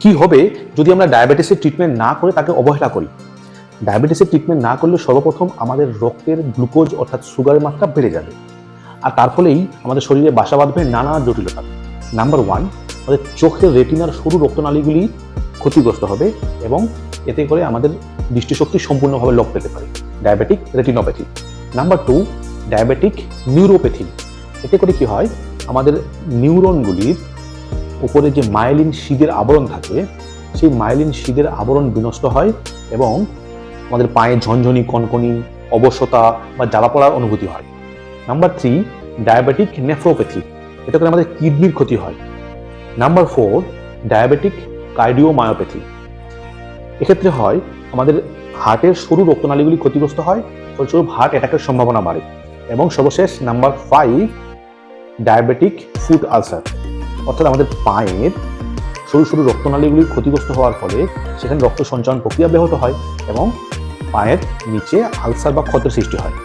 কি হবে যদি আমরা ডায়াবেটিসের ট্রিটমেন্ট না করে তাকে অবহেলা করি? ডায়াবেটিসের ট্রিটমেন্ট না করলে সর্বপ্রথম আমাদের রক্তের গ্লুকোজ অর্থাৎ সুগারের মাত্রা বেড়ে যাবে। আর তার ফলেই আমাদের শরীরে বাসা বাঁধবে নানা জটিলতা। নাম্বার ওয়ান আমাদের চোখের রেটিনার সরু রক্তনালীগুলি ক্ষতিগ্রস্ত হবে এবং এতে করে আমাদের দৃষ্টিশক্তি সম্পূর্ণভাবে লোপ পেতে পারে। Diabetic retinopathy number two diabetic neuropathy এতে করে কি হয়? আমাদের নিউরনগুলির উপরে যে মাইলিন শিদের আবরণ থাকে, সেই মাইলিন শিদের আবরণ বিনষ্ট হয় এবং আমাদের পায়ে ঝনঝনি, কনকনি অবশ্যতা বা জ্বালা পড়ার অনুভূতি হয়। নাম্বার থ্রি ডায়াবেটিক নেফ্রোপ্যাথি এতে করে আমাদের কিডনির ক্ষতি হয়। নাম্বার ফোর ডায়াবেটিক কার্ডিওমায়োপ্যাথি এক্ষেত্রে হয় আমাদের হার্টের সরু রক্তনালীগুলি ক্ষতিগ্রস্ত হয়, ফলস্বরূপ হার্ট অ্যাটাকের সম্ভাবনা বাড়ে। এবং সর্বশেষ number five diabetic food ulcer অর্থাৎ আমাদের পায়ের সরু সরু রক্তনালীগুলি ক্ষতিগ্রস্ত হওয়ার ফলে সেখানে রক্ত সঞ্চালন প্রক্রিয়া ব্যাহত হয় এবং পায়ের নিচে আলসার বা ক্ষতের সৃষ্টি হয়।